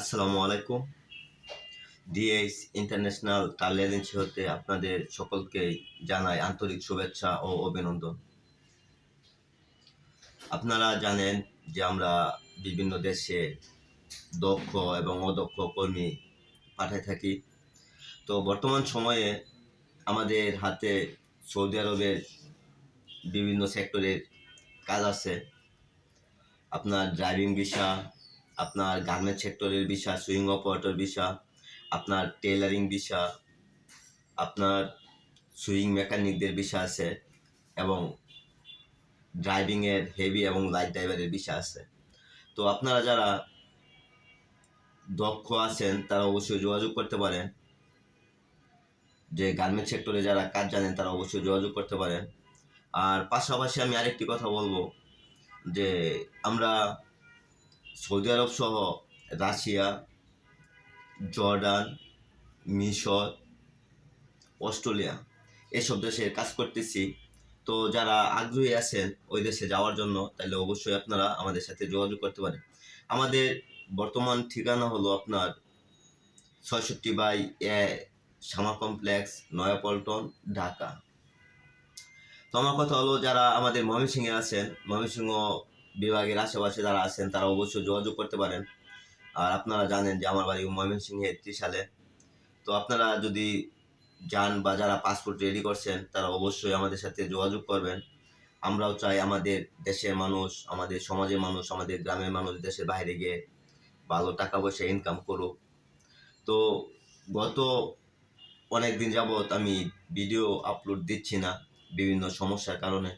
আসসালামু আলাইকুম। DS international travel agency হতে আপনাদের সকলকে জানাই আন্তরিক শুভেচ্ছা ও অভিনন্দন। আপনারা জানেন যে আমরা বিভিন্ন দেশে দক্ষ এবং অদক্ষ কর্মী পাঠায় থাকি। তো বর্তমান সময়ে আমাদের হাতে সৌদি আরবের বিভিন্ন সেক্টরের কাজ আছে। আপনার ড্রাইভিং ভিসা আপনার গার্মেন্ট সেক্টরের ভিসা সুইং অপারেটর ভিসা, আপনার টেলারিং ভিসা, আপনার সুইং মেকানিকদের ভিসা আছে এবং ড্রাইভিংয়ের হেভি এবং লাইট ড্রাইভারের ভিসা আছে। তো আপনারা যারা দক্ষ আছেন, তারা অবশ্যই যোগাযোগ করতে পারেন। যে গার্মেন্ট সেক্টরে যারা কাজ জানেন, তারা অবশ্যই যোগাযোগ করতে পারেন। আর পাশাপাশি আমি আরেকটি কথা বলব, যে আমরা সৌদি আরব সহ রাশিয়া, জর্ডান, মিশর, অস্ট্রেলিয়া এসব দেশে কাজ করতেছি। তো যারা আগ্রহী আছেন ওই দেশে যাওয়ার জন্য, তাহলে অবশ্যই আপনারা আমাদের সাথে যোগাযোগ করতে পারেন। আমাদের বর্তমান ঠিকানা হলো আপনার ছয়ষট্টি by A Shyama complex, Nayapaltan, Dhaka. তো আমার কথা হলো, যারা আমাদের ময়মনসিংহে আছেন, ময়মনসিংহ বিভাগের আশেপাশে যারা আছেন, তারা অবশ্যই যোগাযোগ করতে পারেন। আর আপনারা জানেন যে আমার বাড়ি ময়মনসিংহে ত্রিশালে তো আপনারা যদি যান বা যারা পাসপোর্ট রেডি করছেন, তারা অবশ্যই আমাদের সাথে যোগাযোগ করবেন। আমরাও চাই আমাদের দেশের মানুষ, আমাদের সমাজের মানুষ, আমাদের গ্রামের মানুষ দেশের বাইরে গিয়ে ভালো টাকা পয়সা ইনকাম করুক। তো গত অনেক দিন যাবৎ আমি ভিডিও আপলোড দিচ্ছি না বিভিন্ন সমস্যার কারণে।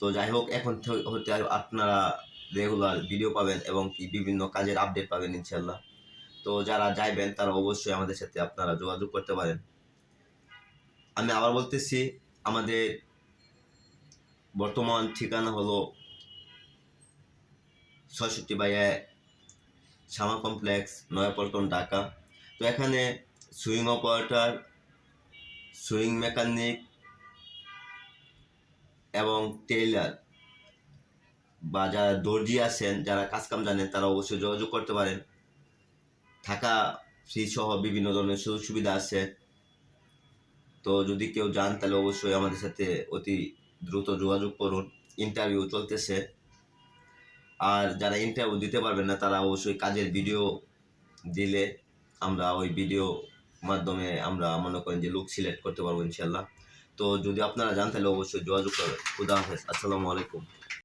তো যাই হোক, এখন হতে আপনারা রেগুলার ভিডিও পাবেন এবং কি বিভিন্ন কাজের আপডেট পাবেন ইনশাল্লাহ তো যারা যাইবেন, তারা অবশ্যই আমাদের সাথে আপনারা যোগাযোগ করতে পারেন। আমি আবার বলতেছি, আমাদের বর্তমান ঠিকানা হলো ছয়ষট্টি বাই শ্যামা কমপ্লেক্স, নয়াপল্টন, ঢাকা। তো এখানে সুইং অপারেটার, সুইং মেকানিক এবং টেইলার বা যারা দর্জি আছেন, যারা কাজকাম জানেন, তারা অবশ্যই যোগাযোগ করতে পারেন। থাকা ফ্রি সহ বিভিন্ন ধরনের সুযোগ সুবিধা আছে। তো যদি কেউ যান, তাহলে অবশ্যই আমাদের সাথে অতি দ্রুত যোগাযোগ করুন। ইন্টারভিউ চলতেছে। আর যারা ইন্টারভিউ দিতে পারবেন না, তারা অবশ্যই কাজের ভিডিও দিলে আমরা ওই ভিডিও মাধ্যমে আমরা মনে করেন যে লুক সিলেক্ট করতে পারব ইনশাল্লাহ তো যদি আপনারা জান তাহলে অবশ্যই যোগাযোগ করবেন খুদা হাফেজ আসসালামু আলাইকুম